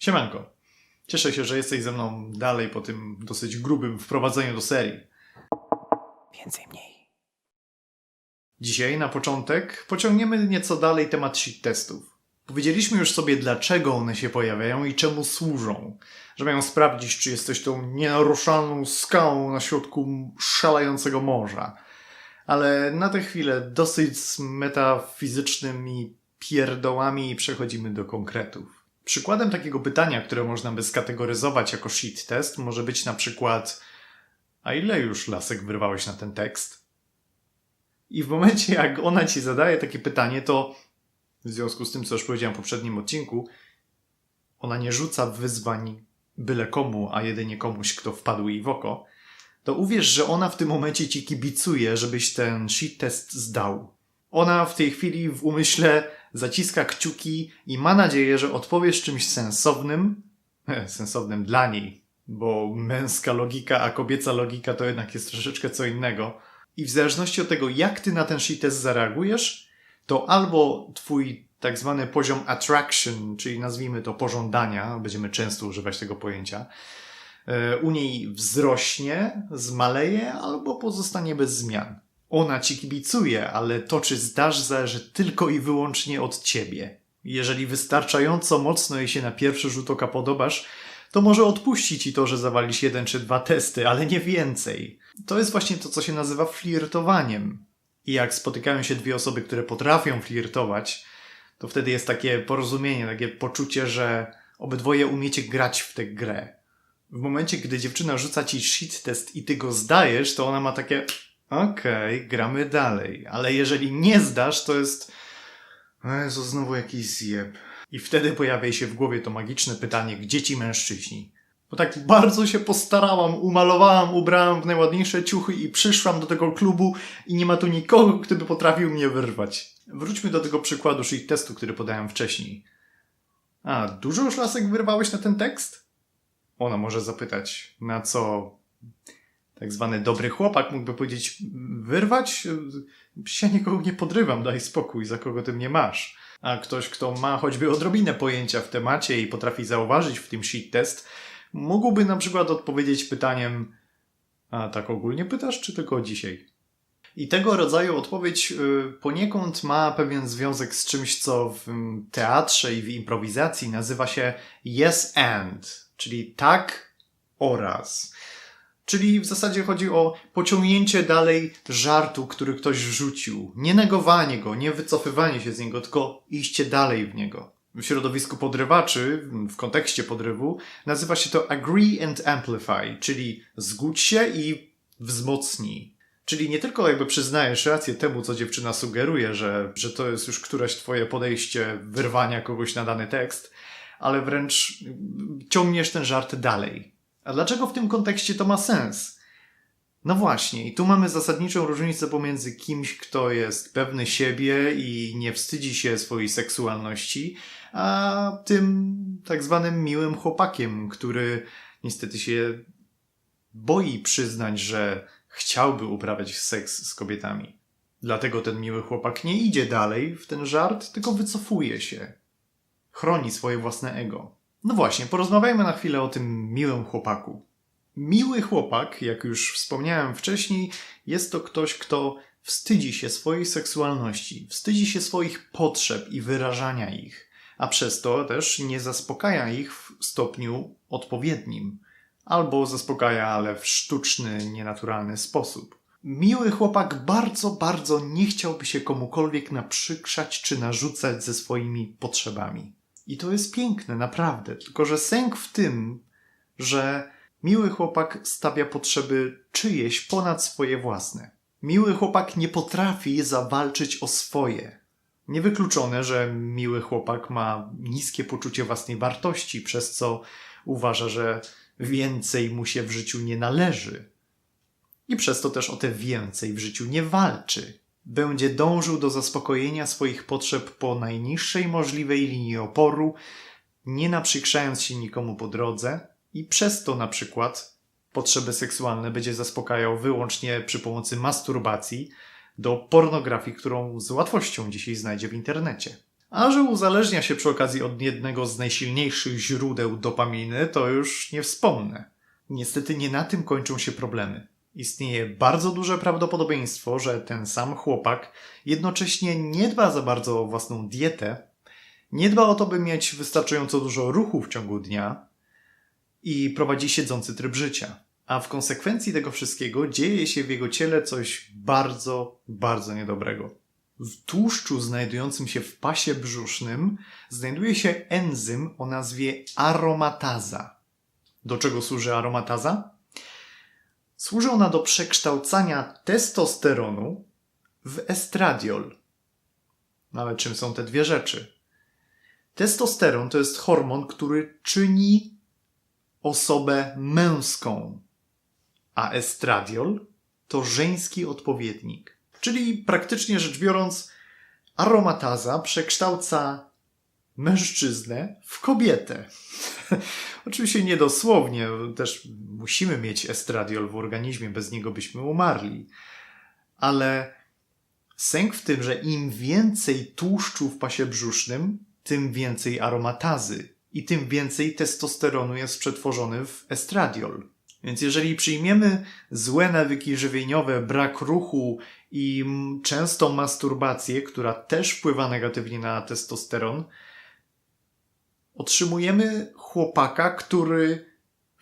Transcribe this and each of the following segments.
Siemanko. Cieszę się, że jesteś ze mną dalej po tym dosyć grubym wprowadzeniu do serii. Więcej mniej. Dzisiaj na początek pociągniemy nieco dalej temat shit testów. Powiedzieliśmy już sobie, dlaczego one się pojawiają i czemu służą. Że mają sprawdzić, czy jesteś tą nienaruszalną skałą na środku szalejącego morza. Ale na tę chwilę dosyć z metafizycznymi pierdołami przechodzimy do konkretów. Przykładem takiego pytania, które można by skategoryzować jako shit test, może być na przykład a ile już lasek wyrwałeś na ten tekst? I w momencie, jak ona ci zadaje takie pytanie, to w związku z tym, co już powiedziałem w poprzednim odcinku, ona nie rzuca wyzwań byle komu, a jedynie komuś, kto wpadł jej w oko, to uwierz, że ona w tym momencie ci kibicuje, żebyś ten shit test zdał. Ona w tej chwili w umyśle zaciska kciuki i ma nadzieję, że odpowiesz czymś sensownym, sensownym dla niej, bo męska logika, a kobieca logika to jednak jest troszeczkę co innego. I w zależności od tego, jak ty na ten shit test zareagujesz, to albo twój tak zwany poziom attraction, czyli nazwijmy to pożądania, będziemy często używać tego pojęcia, e, u niej wzrośnie, zmaleje, albo pozostanie bez zmian. Ona ci kibicuje, ale to, czy zdasz, zależy tylko i wyłącznie od ciebie. Jeżeli wystarczająco mocno jej się na pierwszy rzut oka podobasz, to może odpuści ci to, że zawalisz jeden czy dwa testy, ale nie więcej. To jest właśnie to, co się nazywa flirtowaniem. I jak spotykają się dwie osoby, które potrafią flirtować, to wtedy jest takie porozumienie, takie poczucie, że obydwoje umiecie grać w tę grę. W momencie, gdy dziewczyna rzuca ci shit test i ty go zdajesz, to ona ma takie okej, okay, gramy dalej. Ale jeżeli nie zdasz, to jest Jezu, znowu jakiś zjeb. I wtedy pojawia się w głowie to magiczne pytanie, gdzie ci mężczyźni? Bo tak bardzo się postarałam, umalowałam, ubrałam w najładniejsze ciuchy i przyszłam do tego klubu i nie ma tu nikogo, kto by potrafił mnie wyrwać. Wróćmy do tego przykładu shit testu, który podałem wcześniej. A, dużo już lasek wyrwałeś na ten tekst? Ona może zapytać, na co tak zwany dobry chłopak mógłby powiedzieć, wyrwać? Ja nikogo nie podrywam, daj spokój, za kogo ty mnie masz. A ktoś, kto ma choćby odrobinę pojęcia w temacie i potrafi zauważyć w tym shit test, mógłby na przykład odpowiedzieć pytaniem, a tak ogólnie pytasz, czy tylko dzisiaj? I tego rodzaju odpowiedź y, poniekąd ma pewien związek z czymś, co w teatrze i w improwizacji nazywa się yes and, czyli tak oraz. Czyli w zasadzie chodzi o pociągnięcie dalej żartu, który ktoś rzucił. Nie negowanie go, nie wycofywanie się z niego, tylko iście dalej w niego. W środowisku podrywaczy, w kontekście podrywu, nazywa się to agree and amplify, czyli zgódź się i wzmocnij. Czyli nie tylko jakby przyznajesz rację temu, co dziewczyna sugeruje, że, że to jest już któreś twoje podejście wyrwania kogoś na dany tekst, ale wręcz ciągniesz ten żart dalej. A dlaczego w tym kontekście to ma sens? No właśnie, i tu mamy zasadniczą różnicę pomiędzy kimś, kto jest pewny siebie i nie wstydzi się swojej seksualności, a tym tak zwanym miłym chłopakiem, który niestety się boi przyznać, że chciałby uprawiać seks z kobietami. Dlatego ten miły chłopak nie idzie dalej w ten żart, tylko wycofuje się. Chroni swoje własne ego. No właśnie, porozmawiajmy na chwilę o tym miłym chłopaku. Miły chłopak, jak już wspomniałem wcześniej, jest to ktoś, kto wstydzi się swojej seksualności, wstydzi się swoich potrzeb i wyrażania ich, a przez to też nie zaspokaja ich w stopniu odpowiednim, albo zaspokaja, ale w sztuczny, nienaturalny sposób. Miły chłopak bardzo, bardzo nie chciałby się komukolwiek naprzykrzać czy narzucać ze swoimi potrzebami. I to jest piękne, naprawdę. Tylko, że sęk w tym, że miły chłopak stawia potrzeby czyjeś ponad swoje własne. Miły chłopak nie potrafi zawalczyć o swoje. Niewykluczone, że miły chłopak ma niskie poczucie własnej wartości, przez co uważa, że więcej mu się w życiu nie należy. I przez to też o te więcej w życiu nie walczy będzie dążył do zaspokojenia swoich potrzeb po najniższej możliwej linii oporu, nie naprzykrzając się nikomu po drodze i przez to na przykład potrzeby seksualne będzie zaspokajał wyłącznie przy pomocy masturbacji do pornografii, którą z łatwością dzisiaj znajdzie w internecie. A że uzależnia się przy okazji od jednego z najsilniejszych źródeł dopaminy, to już nie wspomnę. Niestety nie na tym kończą się problemy. Istnieje bardzo duże prawdopodobieństwo, że ten sam chłopak jednocześnie nie dba za bardzo o własną dietę, nie dba o to, by mieć wystarczająco dużo ruchu w ciągu dnia i prowadzi siedzący tryb życia. A w konsekwencji tego wszystkiego dzieje się w jego ciele coś bardzo, bardzo niedobrego. W tłuszczu znajdującym się w pasie brzusznym znajduje się enzym o nazwie aromataza. Do czego służy aromataza? Służy ona do przekształcania testosteronu w estradiol. No ale czym są te dwie rzeczy? Testosteron to jest hormon, który czyni osobę męską, a estradiol to żeński odpowiednik. Czyli praktycznie rzecz biorąc, aromataza przekształca mężczyznę w kobietę. Oczywiście nie dosłownie, też musimy mieć estradiol w organizmie, bez niego byśmy umarli. Ale sęk w tym, że im więcej tłuszczu w pasie brzusznym, tym więcej aromatazy i tym więcej testosteronu jest przetworzony w estradiol. Więc jeżeli przyjmiemy złe nawyki żywieniowe, brak ruchu i częstą masturbację, która też wpływa negatywnie na testosteron, otrzymujemy chłopaka, który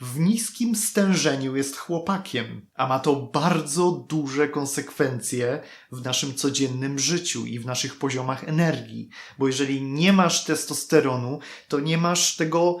w niskim stężeniu jest chłopakiem, a ma to bardzo duże konsekwencje w naszym codziennym życiu i w naszych poziomach energii. Bo jeżeli nie masz testosteronu, to nie masz tego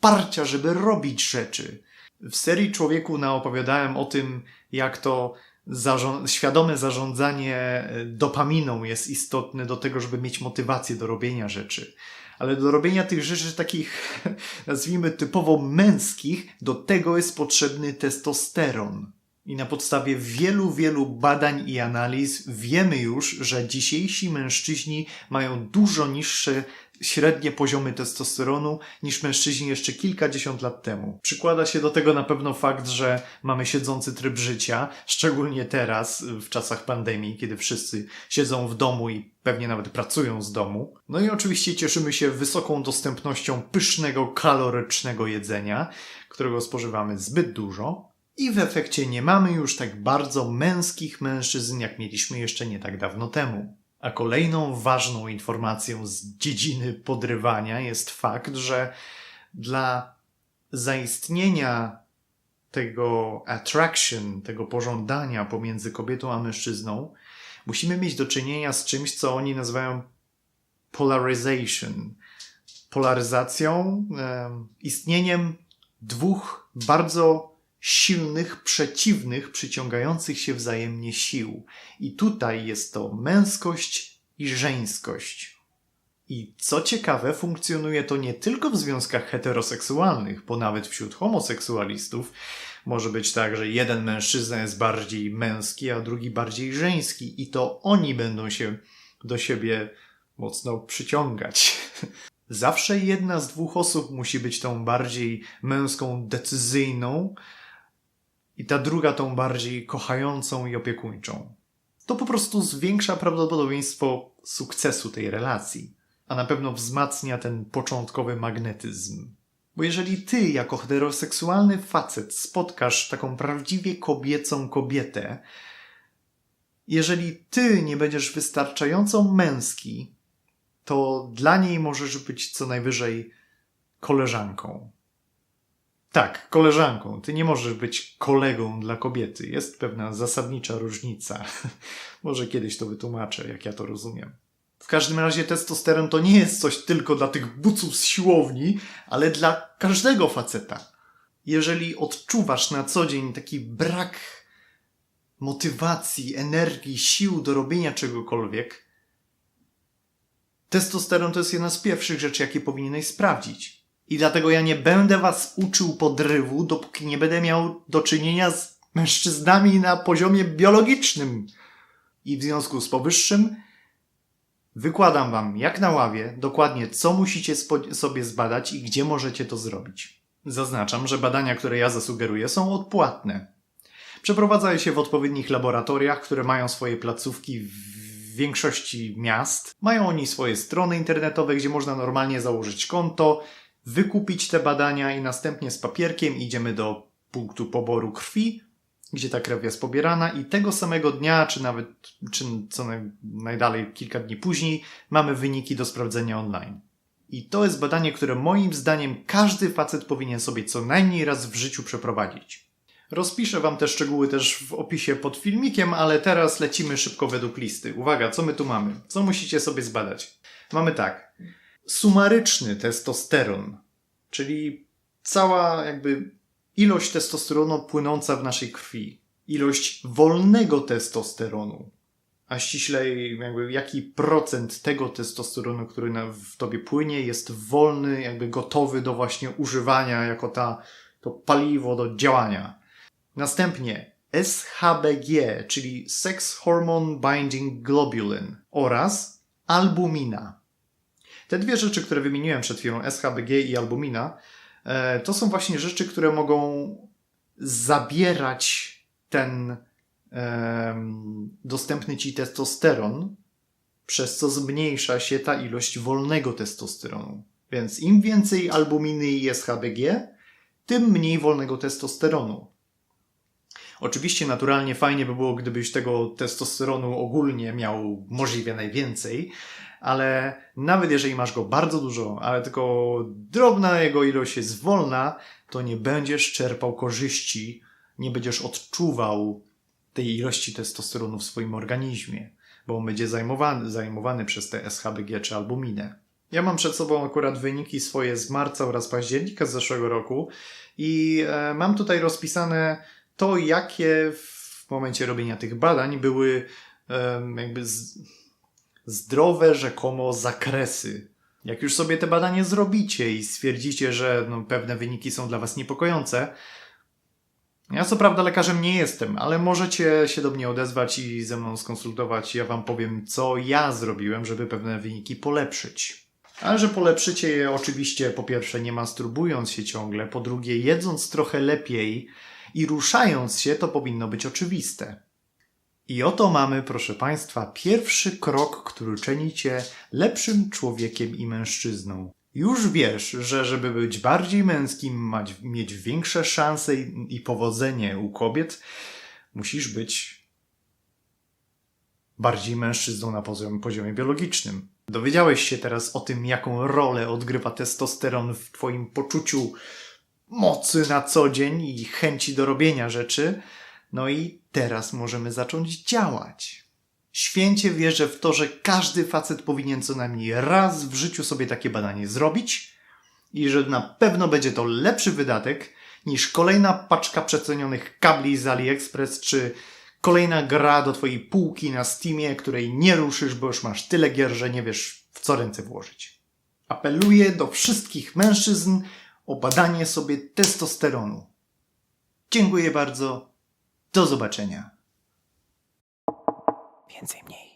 parcia, żeby robić rzeczy. W serii Człowieku naopowiadałem o tym, jak to zarząd- świadome zarządzanie e, dopaminą jest istotne do tego, żeby mieć motywację do robienia rzeczy. Ale do robienia tych rzeczy takich, nazwijmy typowo męskich, do tego jest potrzebny testosteron. I na podstawie wielu, wielu badań i analiz wiemy już, że dzisiejsi mężczyźni mają dużo niższe średnie poziomy testosteronu niż mężczyźni jeszcze kilkadziesiąt lat temu. Przykłada się do tego na pewno fakt, że mamy siedzący tryb życia, szczególnie teraz, w czasach pandemii, kiedy wszyscy siedzą w domu i pewnie nawet pracują z domu. No i oczywiście cieszymy się wysoką dostępnością pysznego, kalorycznego jedzenia, którego spożywamy zbyt dużo. I w efekcie nie mamy już tak bardzo męskich mężczyzn, jak mieliśmy jeszcze nie tak dawno temu. A kolejną ważną informacją z dziedziny podrywania jest fakt, że dla zaistnienia tego attraction, tego pożądania pomiędzy kobietą a mężczyzną, musimy mieć do czynienia z czymś, co oni nazywają polarization. Polaryzacją, em, istnieniem dwóch bardzo silnych, przeciwnych, przyciągających się wzajemnie sił. I tutaj jest to męskość i żeńskość. I co ciekawe, funkcjonuje to nie tylko w związkach heteroseksualnych, bo nawet wśród homoseksualistów może być tak, że jeden mężczyzna jest bardziej męski, a drugi bardziej żeński, i to oni będą się do siebie mocno przyciągać. Zawsze jedna z dwóch osób musi być tą bardziej męską, decyzyjną, i ta druga tą bardziej kochającą i opiekuńczą. To po prostu zwiększa prawdopodobieństwo sukcesu tej relacji, a na pewno wzmacnia ten początkowy magnetyzm. Bo jeżeli ty, jako heteroseksualny facet, spotkasz taką prawdziwie kobiecą kobietę, jeżeli ty nie będziesz wystarczająco męski, to dla niej możesz być co najwyżej koleżanką. Tak, koleżanką. Ty nie możesz być kolegą dla kobiety. Jest pewna zasadnicza różnica. Może kiedyś to wytłumaczę, jak ja to rozumiem. W każdym razie testosteron to nie jest coś tylko dla tych buców z siłowni, ale dla każdego faceta. Jeżeli odczuwasz na co dzień taki brak motywacji, energii, sił do robienia czegokolwiek, testosteron to jest jedna z pierwszych rzeczy, jakie powinieneś sprawdzić. I dlatego ja nie będę was uczył podrywu, dopóki nie będę miał do czynienia z mężczyznami na poziomie biologicznym. I w związku z powyższym wykładam wam jak na ławie dokładnie co musicie sobie zbadać i gdzie możecie to zrobić. Zaznaczam, że badania, które ja zasugeruję, są odpłatne. Przeprowadza je się w odpowiednich laboratoriach, które mają swoje placówki w większości miast. Mają oni swoje strony internetowe, gdzie można normalnie założyć konto, wykupić te badania i następnie z papierkiem idziemy do punktu poboru krwi, gdzie ta krew jest pobierana i tego samego dnia, czy nawet czy co naj, najdalej kilka dni później, mamy wyniki do sprawdzenia online. I to jest badanie, które moim zdaniem każdy facet powinien sobie co najmniej raz w życiu przeprowadzić. Rozpiszę Wam te szczegóły też w opisie pod filmikiem, ale teraz lecimy szybko według listy. Uwaga, co my tu mamy? Co musicie sobie zbadać? Mamy tak. Sumaryczny testosteron, czyli cała jakby ilość testosteronu płynąca w naszej krwi. Ilość wolnego testosteronu, a ściślej jakby jaki procent tego testosteronu, który w tobie płynie, jest wolny, jakby gotowy do właśnie używania jako ta, to paliwo do działania. Następnie SHBG, czyli Sex Hormone Binding Globulin oraz albumina. Te dwie rzeczy, które wymieniłem przed chwilą, SHBG i albumina, e, to są właśnie rzeczy, które mogą zabierać ten dostępny ci testosteron, przez co zmniejsza się ta ilość wolnego testosteronu. Więc im więcej albuminy i SHBG, tym mniej wolnego testosteronu. Oczywiście naturalnie fajnie by było, gdybyś tego testosteronu ogólnie miał możliwie najwięcej, ale nawet jeżeli masz go bardzo dużo, ale tylko drobna jego ilość jest wolna, to nie będziesz czerpał korzyści, nie będziesz odczuwał tej ilości testosteronu w swoim organizmie, bo on będzie zajmowany, zajmowany przez te SHBG czy albuminę. Ja mam przed sobą akurat wyniki swoje z marca oraz października z zeszłego roku i e, mam tutaj rozpisane to, jakie w momencie robienia tych badań były jakby zdrowe rzekomo zakresy. Jak już sobie te badanie zrobicie i stwierdzicie, że no, pewne wyniki są dla Was niepokojące, ja co prawda lekarzem nie jestem, ale możecie się do mnie odezwać i ze mną skonsultować. Ja Wam powiem, co ja zrobiłem, żeby pewne wyniki polepszyć. Ale że polepszycie je oczywiście po pierwsze nie masturbując się ciągle, po drugie jedząc trochę lepiej i ruszając się, to powinno być oczywiste. I oto mamy, proszę Państwa, pierwszy krok, który czyni Cię lepszym człowiekiem i mężczyzną. Już wiesz, że żeby być bardziej męskim, mieć większe szanse i, powodzenie u kobiet, musisz być bardziej mężczyzną na poziomie biologicznym. Dowiedziałeś się teraz o tym, jaką rolę odgrywa testosteron w Twoim poczuciu mocy na co dzień i chęci do robienia rzeczy. No i teraz możemy zacząć działać. Święcie wierzę w to, że każdy facet powinien co najmniej raz w życiu sobie takie badanie zrobić i że na pewno będzie to lepszy wydatek niż kolejna paczka przecenionych kabli z AliExpress czy kolejna gra do twojej półki na Steamie, której nie ruszysz, bo już masz tyle gier, że nie wiesz w co ręce włożyć. Apeluję do wszystkich mężczyzn o badanie sobie testosteronu. Dziękuję bardzo. Do zobaczenia. Więcej mniej.